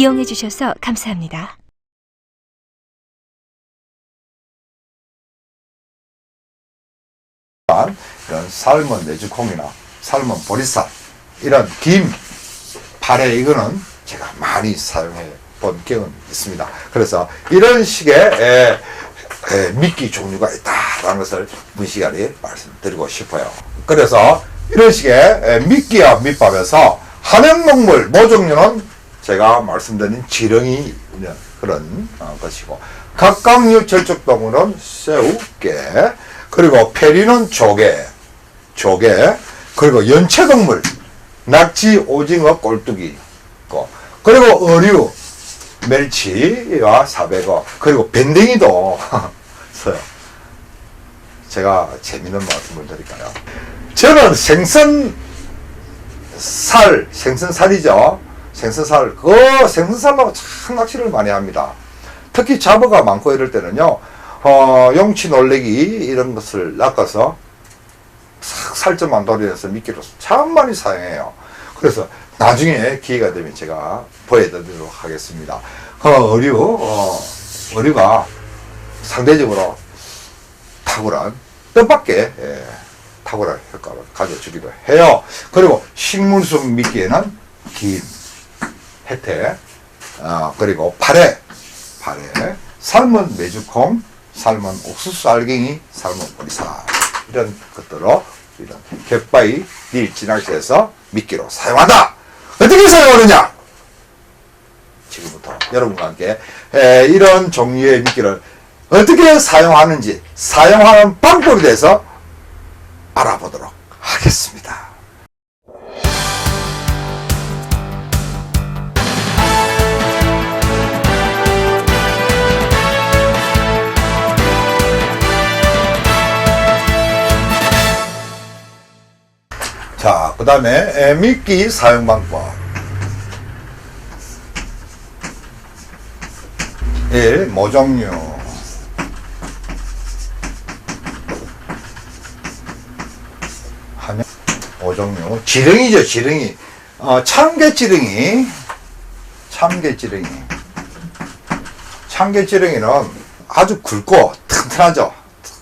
이용해 주셔서 감사합니다. 이런 삶은 내주콩이나 삶은 보리쌀 이런 김 발에 이거는 제가 많이 사용해 본 경험이 있습니다. 그래서 이런 식의 에, 에, 미끼 종류가 있다라는 것을 문시간에 말씀드리고 싶어요. 그래서 이런 식의 에, 미끼와 밑밥에서 한약농물 모종류는 제가 말씀드린 지렁이 그런 어, 것이고 각각류 절적동물은 새우, 깨 그리고 페리는 조개, 조개 그리고 연체동물 낙지, 오징어, 꼴뚜기 그리고 어류, 멸치와 사백어 그리고 밴댕이도 써요. 제가 재밌는 말씀을 드릴까요? 저는 생선 살, 생선 살이죠. 생선살, 그 생선살로 참 낚시를 많이 합니다. 특히 잡어가 많고 이럴 때는요, 어, 용치 놀래기 이런 것을 낚아서 싹 살점만 돌려서 미끼로 참 많이 사용해요. 그래서 나중에 기회가 되면 제가 보여드리도록 하겠습니다. 그 어류, 어, 어류가 상대적으로 탁월한 뜻밖의 예, 탁월한 효과를 가져주기도 해요. 그리고 식물성 미끼에는 김, 혜태, 어, 그리고 파래, 파래, 삶은 메주콩, 삶은 옥수수 알갱이, 삶은 보리쌀 이런 것들로 이런 갯바위 밀진낚시에서 미끼로 사용한다. 어떻게 사용하느냐? 지금부터 여러분과 함께 에, 이런 종류의 미끼를 어떻게 사용하는지 사용하는 방법에 대해서 알아보도록 하겠습니다. 자, 그 다음에 미끼 사용 방법. 1. 모종류. 하면 모종류. 지렁이죠, 지렁이. 어, 참개지렁이. 참개지렁이. 참개지렁이는 아주 굵고 튼튼하죠.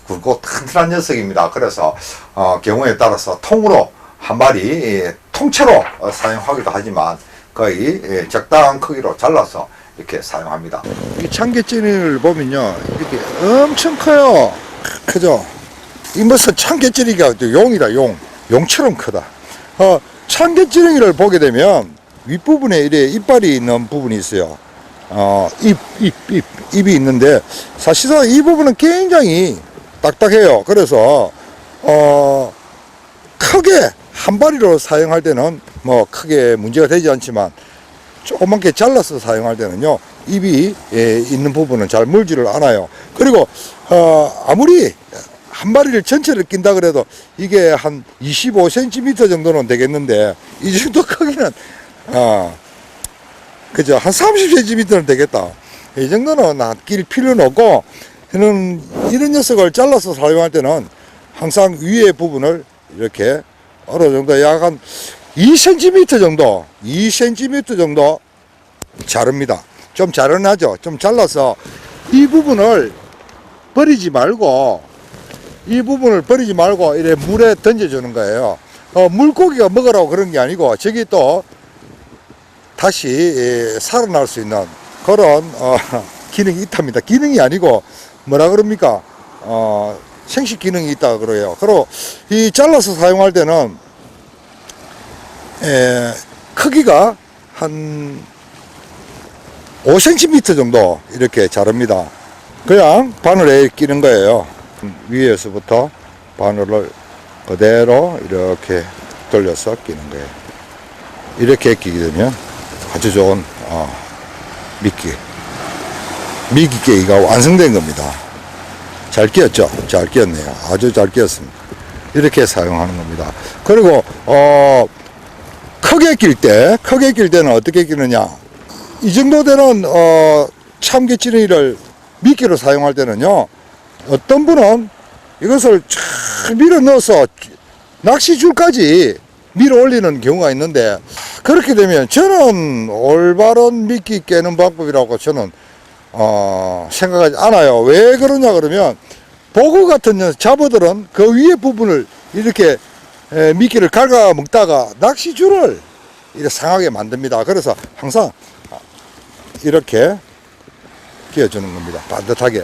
굵고 튼튼한 녀석입니다. 그래서 어, 경우에 따라서 통으로 한 마리 예, 통째로 어, 사용하기도 하지만 거의 예, 적당한 크기로 잘라서 이렇게 사용합니다. 이 참깨찌를 보면요, 이렇게 엄청 커요. 크죠? 이 무슨 참깨찌리가 용이다, 용. 용처럼 크다. 어, 참깨찌렁이를 보게 되면 윗부분에 이래 이빨이 있는 부분이 있어요. 어, 입, 입, 입, 입이 있는데 사실상 이 부분은 굉장히 딱딱해요. 그래서, 어, 크게 한 마리로 사용할 때는 뭐 크게 문제가 되지 않지만 조그맣게 잘라서 사용할 때는요 입이 예, 있는 부분은 잘 물지를 않아요. 그리고 어, 아무리 한 마리를 전체를 낀다 그래도 이게 한 25cm 정도는 되겠는데 이 정도 크기는 어, 그죠? 한 30cm는 되겠다. 이 정도는 낄 필요는 없고 이런 이런 녀석을 잘라서 사용할 때는 항상 위에 부분을 이렇게 어느 정도 약 한 2cm 정도, 2cm 정도 자릅니다. 좀 자르나죠? 좀 잘라서 이 부분을 버리지 말고 이 부분을 버리지 말고 이래 물에 던져주는 거예요. 어, 물고기가 먹으라고 그런 게 아니고 저기 또 다시 예, 살아날 수 있는 그런 어, 기능이 있답니다. 기능이 아니고 뭐라 그럽니까? 어, 생식 기능이 있다 그래요. 그리고 이 잘라서 사용할 때는 에, 크기가 한 5cm 정도 이렇게 자릅니다. 그냥 바늘에 끼는 거예요. 위에서부터 바늘을 그대로 이렇게 돌려서 끼는 거예요. 이렇게 끼게 되면 아주 좋은 어, 미끼, 미끼 깨기가 완성된 겁니다. 잘 끼었죠? 잘 끼었네요. 아주 잘 끼었습니다. 이렇게 사용하는 겁니다. 그리고 어 크게 낄 때, 크게 낄 때는 어떻게 끼느냐? 이 정도 되는 어 참깨찌렁이를 미끼로 사용할 때는요. 어떤 분은 이것을 쫙 밀어 넣어서 낚시줄까지 밀어 올리는 경우가 있는데 그렇게 되면 저는 올바른 미끼 깨는 방법이라고 저는 어, 생각하지 않아요. 왜 그러냐 그러면 보고 같은 잡어들은 그 위에 부분을 이렇게 에, 미끼를 갉아 먹다가 낚시줄을 이렇게 상하게 만듭니다. 그래서 항상 이렇게 끼워주는 겁니다. 반듯하게.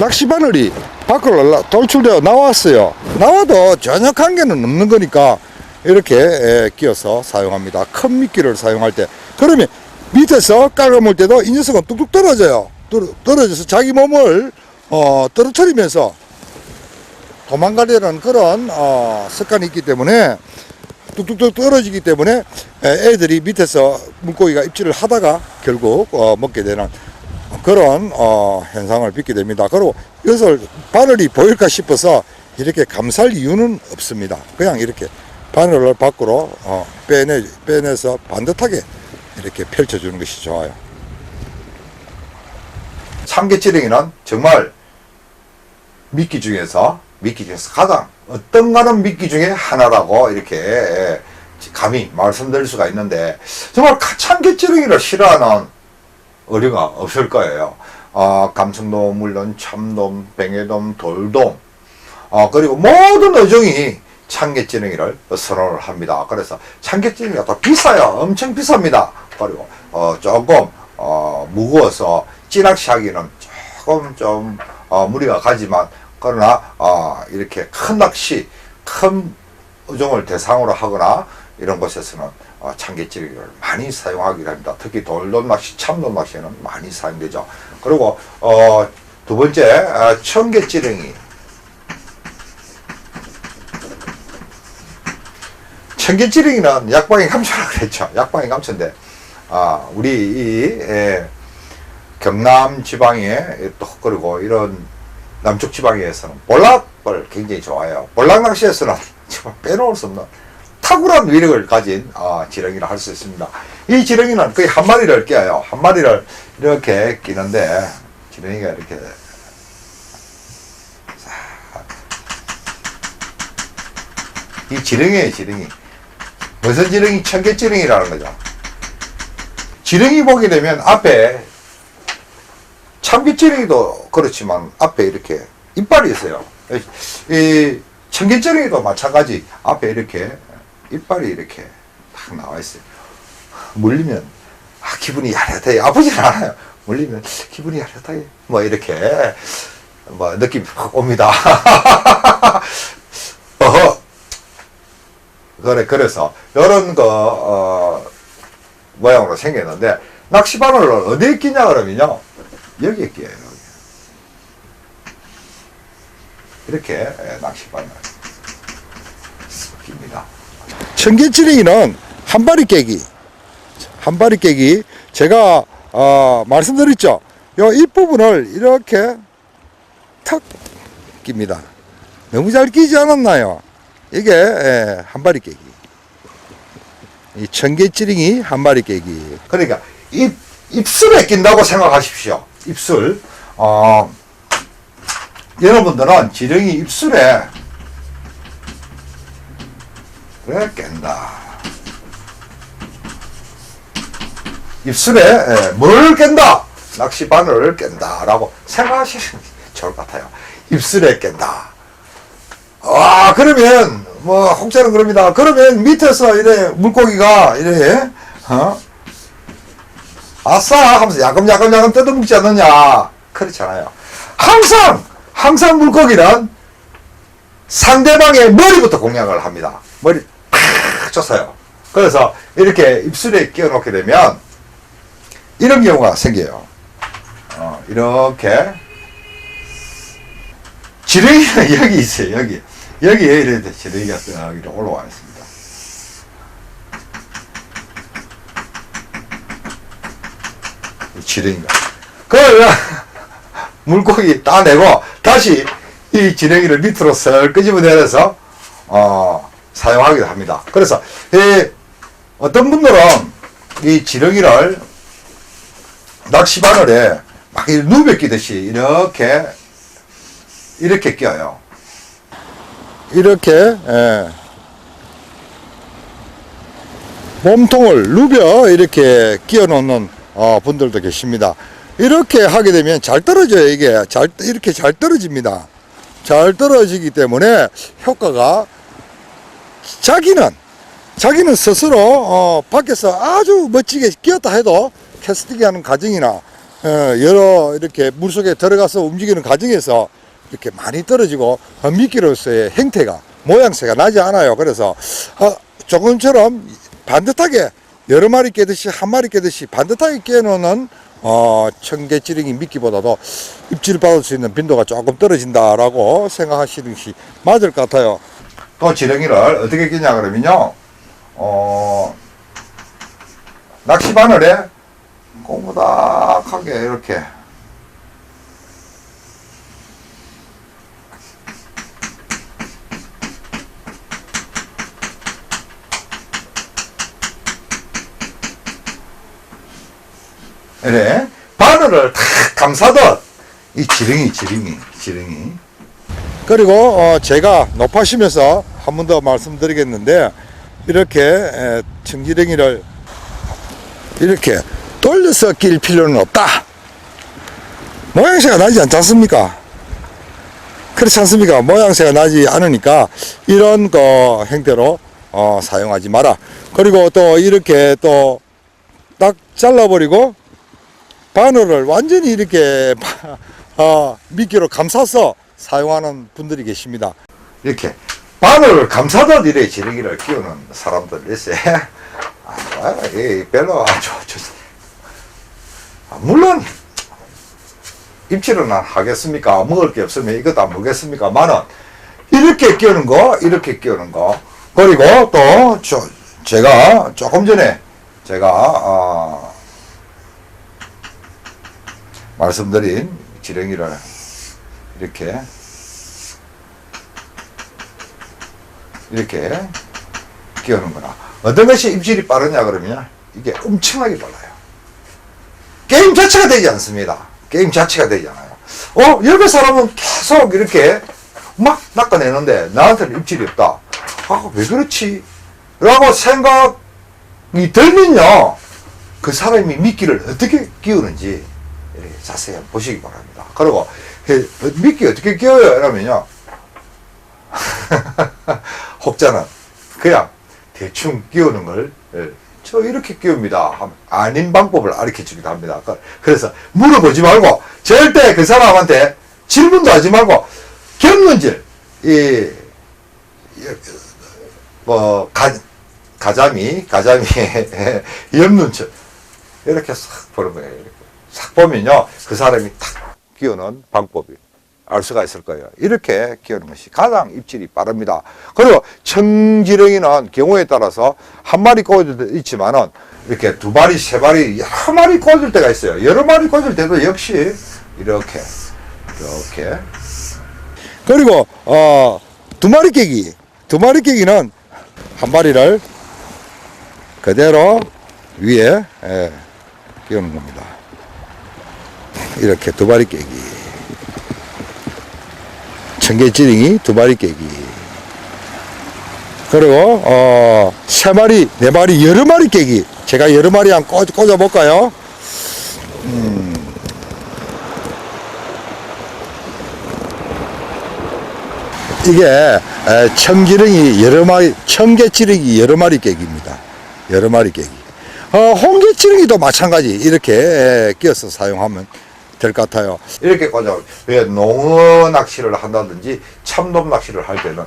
낚시바늘이 밖으로 돌출되어 나왔어요. 나와도 전혀 관계는 없는 거니까 이렇게 에, 끼워서 사용합니다. 큰 미끼를 사용할 때. 그러면 밑에서 깔아먹을 때도 이 녀석은 뚝뚝 떨어져요. 떨- 떨어져서 자기 몸을 어, 떨어뜨리면서 도망가려는 그런 어, 습관이 있기 때문에 뚝뚝뚝 떨어지기 때문에 에, 애들이 밑에서 물고기가 입질을 하다가 결국 어, 먹게 되는 그런 어, 현상을 빚게 됩니다. 그리고 이것을 바늘이 보일까 싶어서 이렇게 감쌀 이유는 없습니다. 그냥 이렇게 바늘을 밖으로 어, 빼내, 빼내서 반듯하게 이렇게 펼쳐주는 것이 좋아요. 참깨찌랭이는 정말 미끼 중에서 미끼 중에서 가장 어떤 가는 미끼 중에 하나라고 이렇게 예, 감히 말씀드릴 수가 있는데 정말 참깨찌랭이를 싫어하는 어류가 없을 거예요. 어, 감성돔, 물론 참돔, 뱅에돔, 돌돔, 어, 그리고 모든 어종이 참깨찌렁이를 선호를 합니다. 그래서 참깨찌렁이가 또 비싸요. 엄청 비쌉니다. 그리고 어, 조금 어, 무거워서 찌낚시하기는 조금 좀 어, 무리가 가지만 그러나 어, 이렇게 큰 낚시, 큰 어종을 대상으로 하거나 이런 곳에서는 어, 참깨찌르기를 많이 사용하기로 합니다. 특히 돌돔 낚시, 참돔 낚시에는 많이 사용되죠. 그리고 어, 두 번째 어, 청개찌렁이 청개찌렁이는 약방이 감초라고 그랬죠. 약방이 감초인데 아, 우리 이 에, 경남 지방에 또 그리고 이런 남쪽 지방에서는 볼락을 굉장히 좋아해요. 볼락 낚시에서는 정말 빼놓을 수 없는 탁월한 위력을 가진 어, 지렁이를 할 수 있습니다. 이 지렁이는 거의 한 마리를 끼어요. 한 마리를 이렇게 끼는데 지렁이가 이렇게 이 지렁이에요, 지렁이. 무슨 지렁이? 청개지렁이라는 거죠. 지렁이 보게 되면 앞에 참깨지렁이도 그렇지만 앞에 이렇게 이빨이 있어요. 이 청개지렁이도 마찬가지 앞에 이렇게 이빨이 이렇게 딱 나와 있어요. 물리면 아, 기분이 야릇해 아프진 않아요. 물리면 기분이 야릇하게 뭐 이렇게 뭐 느낌이 확 옵니다. 어허. 그래 그래서 이런 거 어, 모양으로 생겼는데 낚시바늘을 어디에 끼냐 그러면요. 여기에 끼어요 여기. 이렇게 예, 낚시바늘. 낍니다. 청개찌렁이는 한 바리 깨기. 한 바리 깨기. 제가 어, 말씀드렸죠. 요 잎부분을 이렇게 탁 낍니다. 너무 잘 끼지 않았나요? 이게 예, 한 바리 깨기 이 청개찌렁이 한 마리 깨기. 그러니까 입 입술에 낀다고 생각하십시오. 입술. 어, 여러분들은 지렁이 입술에 그래 깬다. 입술에 예, 뭘 깬다. 낚시 바늘을 깬다라고 생각하시면 좋을 것 같아요. 입술에 깬다. 아, 그러면, 뭐, 혹자는 그럽니다. 그러면 밑에서 이래, 물고기가 이래, 어? 아싸! 하면서 야금야금야금 뜯어먹지 않느냐. 그렇잖아요. 항상, 항상 물고기는 상대방의 머리부터 공략을 합니다. 머리 팍 쳤어요. 그래서 이렇게 입술에 끼워 놓게 되면 이런 경우가 생겨요. 어, 이렇게 지렁이는 여기 있어요, 여기. 여기에 이렇게 지렁이가 딱 이렇게 올라와 있습니다. 이 지렁이가. 그, 물고기 따내고, 다시 이 지렁이를 밑으로 슬 끄집어내서, 어, 사용하기도 합니다. 그래서, 이, 어떤 분들은 이 지렁이를 낚시 바늘에 막 이렇게 누벼 끼듯이 이렇게, 이렇게 껴요. 이렇게 예. 몸통을 누벼 이렇게 끼워 놓는 어, 분들도 계십니다. 이렇게 하게 되면 잘 떨어져요, 이게. 잘, 이렇게 잘 떨어집니다. 잘 떨어지기 때문에 효과가 자기는, 자기는 스스로, 어, 밖에서 아주 멋지게 끼었다 해도 캐스팅 하는 과정이나, 어, 여러 이렇게 물 속에 들어가서 움직이는 과정에서 이렇게 많이 떨어지고, 어, 미끼로서의 형태가, 모양새가 나지 않아요. 그래서, 어, 조금처럼 반듯하게 여러 마리 깨듯이 한 마리 깨듯이 반듯하게 깨놓는 어, 청개찌르기 미끼보다도 입질을 받을 수 있는 빈도가 조금 떨어진다라고 생각하시는 것이 맞을 것 같아요. 또 지렁이를 어떻게 끼냐 그러면요, 어, 낚시 바늘에 꼬무닥하게 이렇게 이래 바늘을 탁 감싸듯. 이 지렁이 지렁이 지렁이. 그리고 어, 제가 높아시면서 한 번 더 말씀드리겠는데 이렇게 에, 청지렁이를 이렇게 돌려서 낄 필요는 없다. 모양새가 나지 않지 않습니까? 그렇지 않습니까? 모양새가 나지 않으니까 이런 그 형태로 어, 사용하지 마라. 그리고 또 이렇게 또 딱 잘라버리고 바늘을 완전히 이렇게 어, 미끼로 감싸서 사용하는 분들이 계십니다. 이렇게 바늘을 감싸듯 이래 지렁이를 키우는 사람들 있어요. 아, 이 별로 아주 저, 아, 물론 입질은 안 하겠습니까? 먹을 게 없으면 이것도 안 먹겠습니까? 만은 이렇게 끼우는 거, 이렇게 끼우는 거. 그리고 또 저, 제가 조금 전에 제가 아, 말씀드린 지렁이를 이렇게 이렇게 끼우는 거나 어떤 것이 입질이 빠르냐 그러면 이게 엄청나게 빨라요. 게임 자체가 되지 않습니다. 게임 자체가 되지 않아요. 어, 옆에 사람은 계속 이렇게 막 낚아내는데 나한테는 입질이 없다. 아, 왜 그렇지? 라고 생각이 들면요. 그 사람이 미끼를 어떻게 끼우는지 자세히 보시기 바랍니다. 그리고 해- 미끼 어떻게 끼워요? 이러면요. 혹자는 그냥 대충 끼우는 걸, 예, 저 이렇게 끼웁니다. 아닌 방법을 가르쳐 주기도 합니다. 그- 그래서 물어보지 말고, 절대 그 사람한테 질문도 하지 말고, 경문질, 이, 이, 뭐, 가, 가자미, 가자미, 염눈철, 이렇게 싹 보는 거예요. 싹 보면요, 그 사람이 탁 끼우는 방법이 알 수가 있을 거예요. 이렇게 끼우는 것이 가장 입질이 빠릅니다. 그리고 청지렁이는 경우에 따라서 한 마리 꽂을 때도 있지만은 이렇게 두 마리, 세 마리, 여러 마리 꽂을 때가 있어요. 여러 마리 꽂을 때도 역시 이렇게, 이렇게. 그리고, 어, 두 마리 깨기. 두 마리 깨기는 한 마리를 그대로 위에, 예, 끼우는 겁니다. 이렇게 두 마리 깨기. 청개찌링이 두 마리 깨기. 그리고, 어, 세 마리, 네 마리, 여러 마리 깨기. 제가 여러 마리 한 꽂, 꽂아볼까요? 음. 이게, 에, 청지렁이 여러 마리, 청개찌렁이 여러 마리 깨기입니다. 여러 마리 깨기. 어, 홍게찌렁이도 마찬가지. 이렇게 에, 끼어서 사용하면 될 것 같아요. 이렇게 꽂아. 왜 농어 낚시를 한다든지 참돔 낚시를 할 때는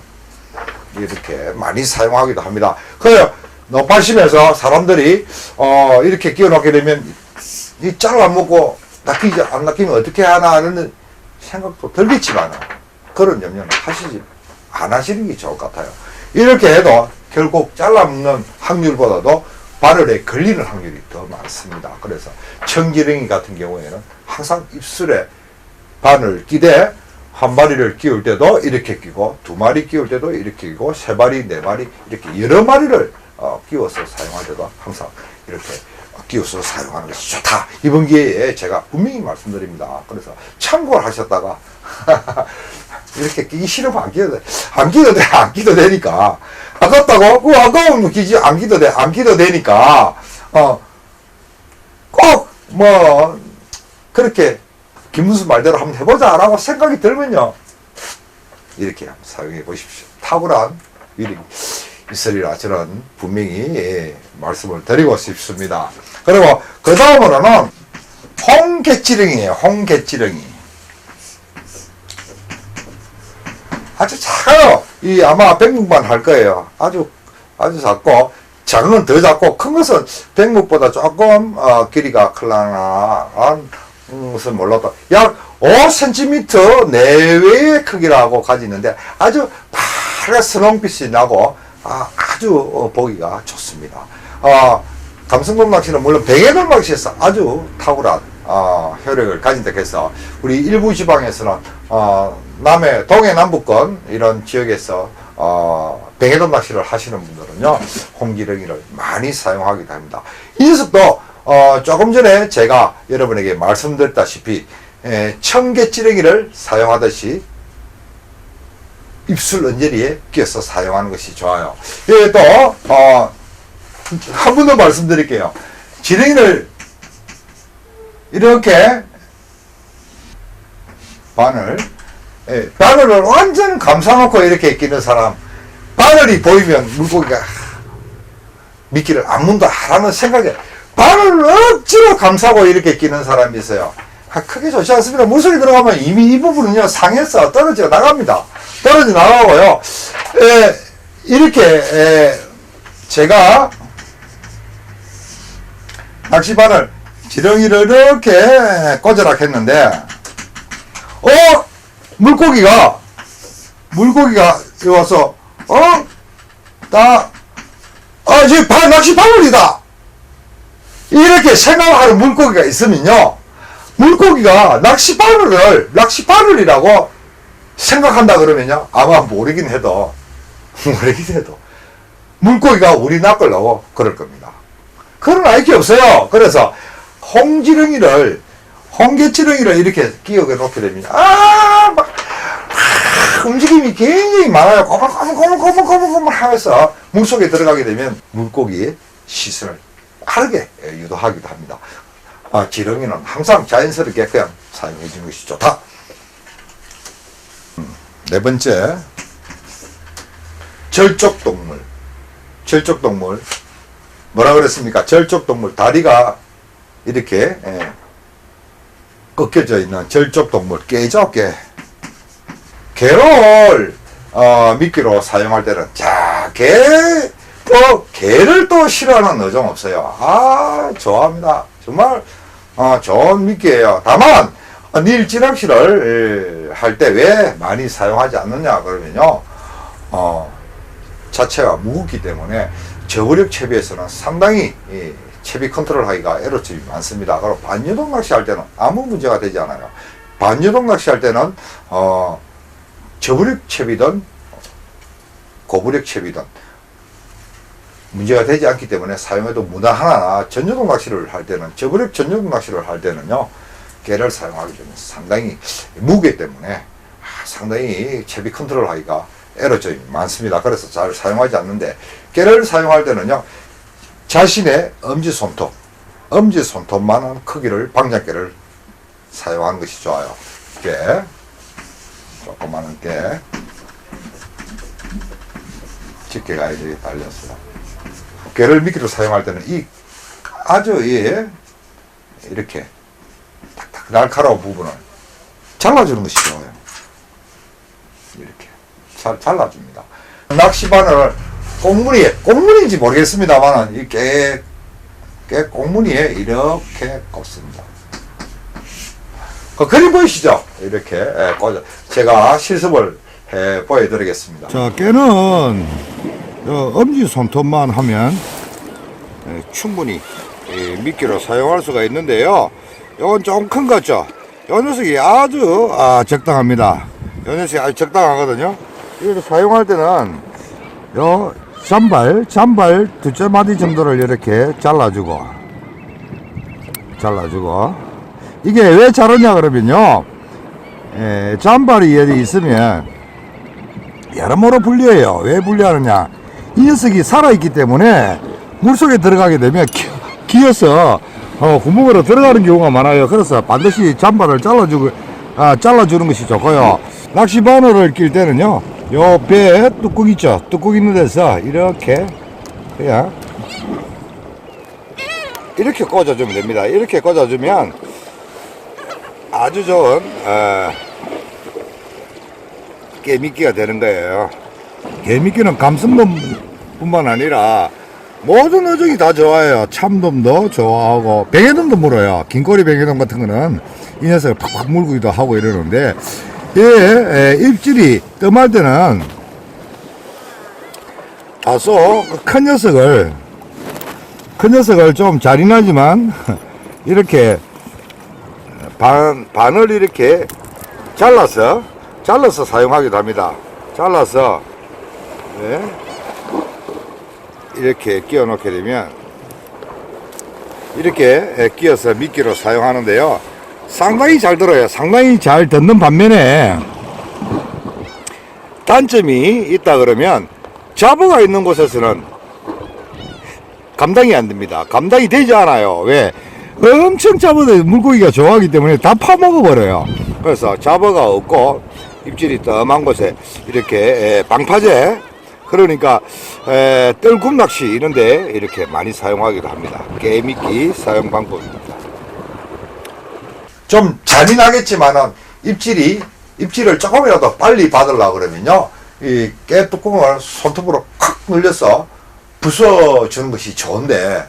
이렇게 많이 사용하기도 합니다. 그래요. 높아시면서 사람들이 어, 이렇게 끼워 놓게 되면 이 짤을 안 먹고 낚이지 안 낚이면 어떻게 하나 하는 생각도 들겠지만 그런 염려는 하시지 안 하시는 게 좋을 것 같아요. 이렇게 해도 결국 잘라먹는 확률보다도 바늘에 걸리는 확률이 더 많습니다. 그래서 청지렁이 같은 경우에는 항상 입술에 바늘 끼되 한 마리를 끼울 때도 이렇게 끼고 두 마리 끼울 때도 이렇게 끼고 세 마리 네 마리 이렇게 여러 마리를 어, 끼워서 사용할 때도 항상 이렇게 끼워서 사용하는 것이 좋다 이번 기회에 제가 분명히 말씀드립니다 그래서 참고를 하셨다가 이렇게 끼기 싫으면 안 끼도 돼. 안 끼도 돼. 안 끼도 되니까. 아깝다고? 그 아까우면 끼지. 안 끼도 돼. 안 끼도 되니까. 어, 꼭, 뭐, 그렇게, 김문수 말대로 한번 해보자라고 생각이 들면요. 이렇게 한번 사용해 보십시오. 탁월한 위력이 있으리라 저는 분명히 예, 말씀을 드리고 싶습니다. 그리고 그 다음으로는 홍게찌렁이에요. 홍게찌렁이. 아주 작아요. 이 아마 백묵만 할 거예요. 아주 아주 작고 작은 건 더 작고 큰 것은 백묵보다 조금 어, 길이가 클라나한 것은 몰라도 약 5cm 내외의 크기라고 가지는데 아주 파랗게 선홍빛이 나고 아, 아주 어, 보기가 좋습니다. 어, 감성돔 낚시는 물론 뱅에돔 낚시에서 아주 탁월한 어, 효력을 가진다 해서 우리 일부 지방에서는 어, 남해 동해 남부권 이런 지역에서 어, 뱅에돔 낚시를 하시는 분들은요 홍기렁이를 많이 사용하기도 합니다. 이 녀석도 어, 조금 전에 제가 여러분에게 말씀드렸다시피 에, 청개찌렁이를 사용하듯이 입술 언저리에 끼워서 사용하는 것이 좋아요. 예, 또, 어, 한 번 더 말씀드릴게요. 지렁이를 이렇게 바늘, 예, 바늘을 완전 감싸놓고 이렇게 끼는 사람, 바늘이 보이면 물고기가 미끼를 안 문다 하라는 생각에 바늘을 억지로 감싸고 이렇게 끼는 사람이 있어요. 아, 크게 좋지 않습니다. 물속에 들어가면 이미 이 부분은요, 상해서 떨어져 나갑니다. 떨어져 나가고요. 에, 이렇게, 에, 제가 낚시바늘 지렁이를 이렇게 꽂으라 했는데, 어? 물고기가, 물고기가 와서, 어? 나, 아, 저기 바, 낚시 바늘이다! 이렇게 생각하는 물고기가 있으면요, 물고기가 낚시 바늘을, 낚시 바늘이라고 생각한다 그러면요, 아마 모르긴 해도, 모르긴 해도, 물고기가 우리 낚으려고 그럴 겁니다. 그런 아이게 없어요. 그래서 홍지렁이를 홍게지렁이를 이렇게 끼워게 놓게 되면 아, 막, 막 움직임이 굉장히 많아요. 꼬물꼬물꼬물꼬물꼬물 하면서 물속에 들어가게 되면 물고기의 시선을 빠르게 유도하기도 합니다. 아, 지렁이는 항상 자연스럽게 그냥 사용해 주는 것이 좋다. 음, 네 번째, 절족동물. 절족동물. 뭐라 그랬습니까? 절족동물 다리가 이렇게 예, 꺾여져 있는 절족동물 깨죠 깨 개를 어, 미끼로 사용할 때는 자 개 또 개를 또 싫어하는 어종 없어요 아 좋아합니다 정말 어, 좋은 미끼예요 다만 어, 닐찌낚시를 할때 왜 많이 사용하지 않느냐 그러면요 어, 자체가 무겁기 때문에 저구력 채비에서는 상당히 이 채비 컨트롤 하기가 에러점이 많습니다. 그리고 반유동 낚시 할 때는 아무 문제가 되지 않아요. 반유동 낚시 할 때는 어 저부력 채비든 고부력 채비든 문제가 되지 않기 때문에 사용해도 무난 하나 전유동 낚시를 할 때는 저부력 전유동 낚시를 할 때는요 개를 사용하기 전에 상당히 무게 때문에 아, 상당히 채비 컨트롤 하기가 에러점이 많습니다. 그래서 잘 사용하지 않는데 깨를 사용할 때는요 자신의 엄지 손톱, 엄지 손톱만한 크기를 방장깨를 사용하는 것이 좋아요. 깨 조그마한 깨 집게 가 이렇게 달렸어요. 깨를 미끼로 사용할 때는 이 아주 예 이렇게 탁탁 날카로운 부분을 잘라주는 것이 좋아요. 이렇게 잘 잘라줍니다. 낚시바늘 꽁무니에 꽁무니인지 모르겠습니다만은 이깨 깨 꽁무니에 이렇게 꽂습니다. 그 그림 보이시죠? 이렇게 예, 꽂아. 제가 실습을 해 보여드리겠습니다. 자, 깨는 어, 엄지 손톱만 하면 예, 충분히 이 미끼로 사용할 수가 있는데요. 이건 좀 큰 거죠. 이 녀석이 아주 아, 적당합니다. 이 녀석이 아주 적당하거든요. 이걸 사용할 때는 요 잔발, 잔발 두째 마디 정도를 이렇게 잘라주고 잘라주고 이게 왜 자르냐 그러면요. 에, 잔발이 여기 있으면 여러모로 불리해요. 왜 불리하느냐? 이 녀석이 살아있기 때문에 물속에 들어가게 되면 기, 기어서 어, 구멍으로 들어가는 경우가 많아요. 그래서 반드시 잔발을 잘라주고, 아, 잘라주는 것이 좋고요. 낚시 바늘을 낄 때는요, 요배 뚜껑 있죠? 뚜껑 있는 데서 이렇게 그냥 이렇게 꽂아주면 됩니다. 이렇게 꽂아주면 아주 좋은 어, 깨미끼가 되는 거예요. 개미끼는 감성돔뿐만 아니라 모든 어종이 다 좋아해요. 참돔도 좋아하고 뱅에돔도 물어요. 긴꼬리 뱅에돔 같은 거는 이 녀석을 팍팍 물기도 하고 이러는데 얘 에, 입질이 뜸할 때는 다소 큰 녀석을 큰 녀석을 좀 잔인하지만 이렇게 반, 반을 이렇게 잘라서 잘라서 사용하기도 합니다. 잘라서 네. 이렇게 끼워 놓게 되면 이렇게 끼워서 미끼로 사용하는데요. 상당히 잘 들어요. 상당히 잘 듣는 반면에 단점이 있다 그러면 잡어가 있는 곳에서는 감당이 안 됩니다. 감당이 되지 않아요. 왜? 엄청 잡어도 물고기가 좋아하기 때문에 다 파먹어 버려요. 그래서 잡어가 없고 입질이 뜸한 곳에 이렇게 에, 방파제 그러니까 에, 뜰굽 낚시 이런데 이렇게 많이 사용하기도 합니다. 깨미끼 사용 방법입니다. 좀 잔인하겠지만은 입질이 입질을 조금이라도 빨리 받으려 그러면요 이 깨 뚜껑을 손톱으로 콱 눌려서 부숴주는 것이 좋은데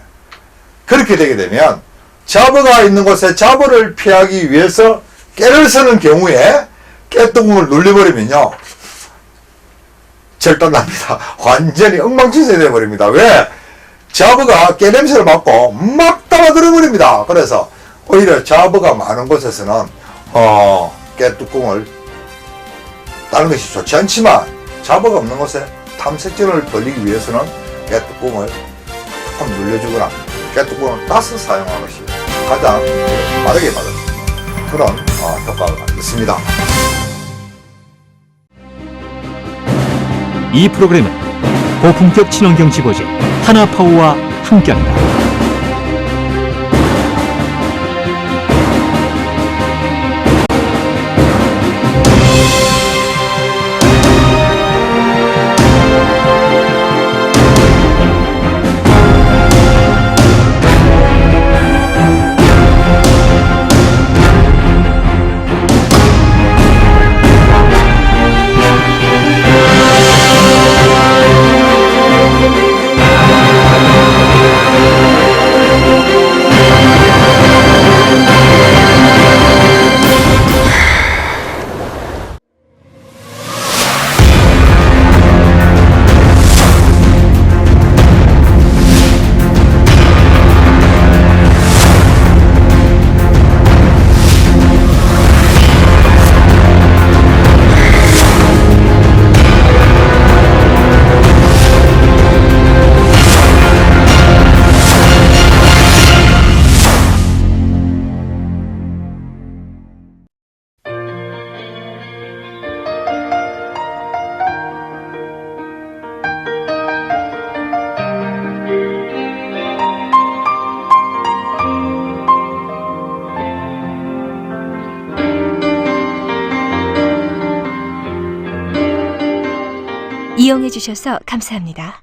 그렇게 되게 되면 잡어가 있는 곳에 잡어를 피하기 위해서 깨를 쓰는 경우에 깨 뚜껑을 눌려버리면요 절단납니다. 완전히 엉망진창이 되어버립니다. 왜? 잡어가 깨 냄새를 맡고 막 따라들어 버립니다. 그래서 오히려 잡어가 많은 곳에서는 어, 깨뚜껑을 따는 것이 좋지 않지만 잡어가 없는 곳에 탐색전을 벌리기 위해서는 깨뚜껑을 조금 눌려주거나 깨뚜껑을 따서 사용하는 것이 가장 빠르게 있는 그런 어, 효과가 있습니다. 이 프로그램은 고품격 친환경 지고제 하나파워와 함께합니다. 주셔서 감사합니다.